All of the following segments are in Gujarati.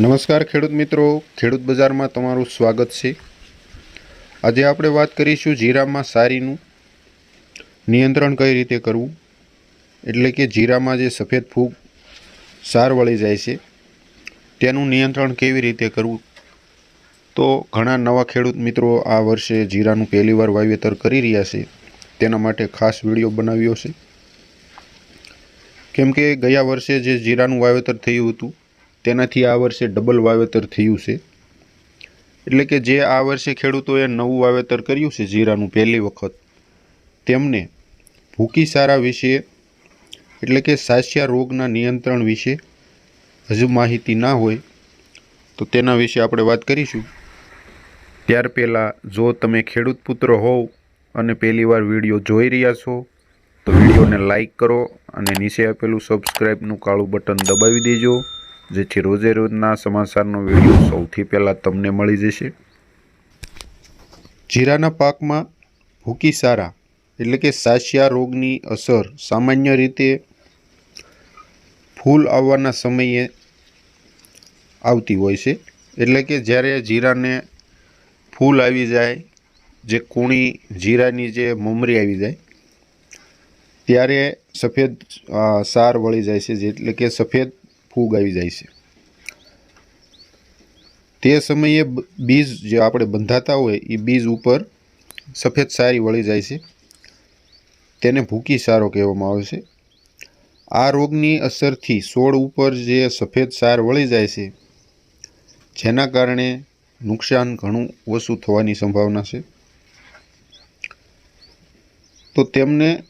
નમસ્કાર ખેડૂત મિત્રો. ખેડૂત બજારમાં તમારું સ્વાગત છે. આજે આપણે વાત કરીશું જીરામાં સારીનું. નિયંત્રણ કઈ રીતે કરવું? એટલે કે જીરામાં જે સફેદ ફૂગ સાર વળી જાય છે, તેનું નિયંત્રણ કેવી રીતે કરવું? તો ઘણા નવા ખેડૂત મિત્રો આ વર્ષે જીરાનું પહેલીવાર વાવેતર કરી રહ્યા છે. તેના માટે ખાસ વીડિયો બનાવ્યો છે. કેમ કે ગયા વર્ષે જે જીરાનું વાવેતર થયું હતું તેનાથી આ વર્ષે ડબલ વાવેતર થયું છે. એટલે કે જે આ વર્ષે ખેડૂતોએ નવું વાવેતર કર્યું છે, જીરાનું પહેલી વખત, તેમને ભૂકી સારા વિશે, એટલે કે સાસ્યા રોગના નિયંત્રણ વિશે હજુ માહિતી ના હોય, તો તેના વિશે આપણે વાત કરીશું. ત્યાર પહેલાં જો તમે ખેડૂત પુત્ર હોવ અને પહેલીવાર વીડિયો જોઈ રહ્યા છો, તો વિડીયોને લાઈક કરો અને નીચે આપેલું સબસ્ક્રાઈબનું કાળું બટન દબાવી દેજો. જેથી રોજે રોજના સમાચારનો વીડિયો સૌથી પહેલાં તમને મળી જશે. જીરાના પાકમાં ભૂકી સારા, એટલે કે સાસિયા રોગની અસર સામાન્ય રીતે ફૂલ આવવાના સમયે આવતી હોય છે. એટલે કે જ્યારે જીરાને ફૂલ આવી જાય, જે કૂણી જીરાની જે મમરી આવી જાય, ત્યારે સફેદ સાર વળી જાય છે. એટલે કે સફેદ ફૂગ આવી જાય છે. તે સમયે બીજ જે આપણે બંધાતા હોય એ બીજ ઉપર સફેદ સારી વળી જાય છે. તેને ભૂકી સારો કહેવામાં આવે છે. આ રોગની અસરથી છોડ ઉપર જે સફેદ સાર વળી જાય છે, જેના કારણે નુકસાન ઘણું ઓછું થવાની સંભાવના છે. તો તેમને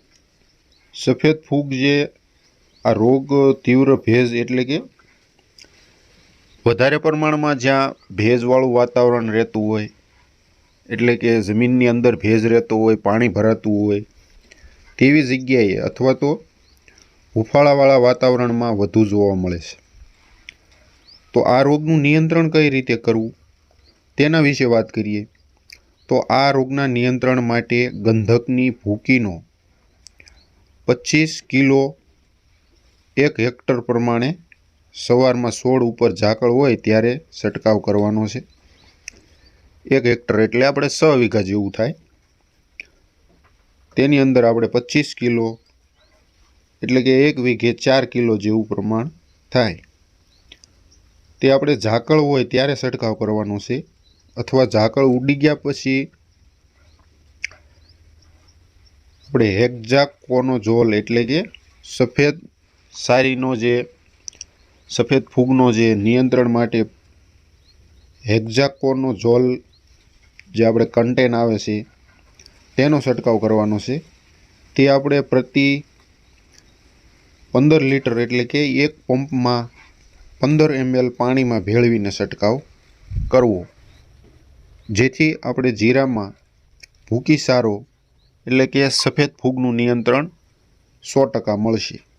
સફેદ ફૂગ જે આ રોગ તીવ્ર ભેજ એટલે કે વધારે પ્રમાણમાં જ્યાં ભેજવાળું વાતાવરણ રહેતું હોય, એટલે કે જમીનની અંદર ભેજ રહેતો હોય, પાણી ભરાતું હોય, તેવી જગ્યાએ અથવા તો હુફાળાવાળા વાતાવરણમાં વધુ જોવા મળે છે. તો આ રોગનું નિયંત્રણ કઈ રીતે કરવું? તેના વિશે વાત કરીએ. તો આ રોગના નિયંત્રણ માટે ગંધકની ભૂકીનો પચીસ કિલો એક હેક્ટર પ્રમાણે સવારમાં છોડ ઉપર ઝાકળ હોય ત્યારે છંટકાવ કરવાનો છે. એક હેક્ટર એટલે આપણે છ વીઘા જેવું થાય. તેની અંદર આપણે પચીસ કિલો એટલે કે એક વીઘે ચાર કિલો જેવું પ્રમાણ થાય. તે આપણે ઝાકળ હોય ત્યારે છંટકાવ કરવાનો છે અથવા ઝાકળ ઉડી ગયા પછી આપણે હેક્ઝાક કોનો જોલ એટલે કે સફેદ સારીનો જે, સફેદ ફૂગનો જે નિયંત્રણ માટે હેક્ઝાકોનો જોલ જે આપણે કન્ટેન આવે છે, તેનો છંટકાવ કરવાનો છે. તે આપણે પ્રતિ પંદર લીટર એટલે કે એક પંપમાં પંદર એમએલ પાણીમાં ભેળવીને છંટકાવ કરવો. જેથી આપણે જીરામાં ભૂકી સારો એટલે કે સફેદ ફૂગનું નિયંત્રણ સો ટકા મળશે.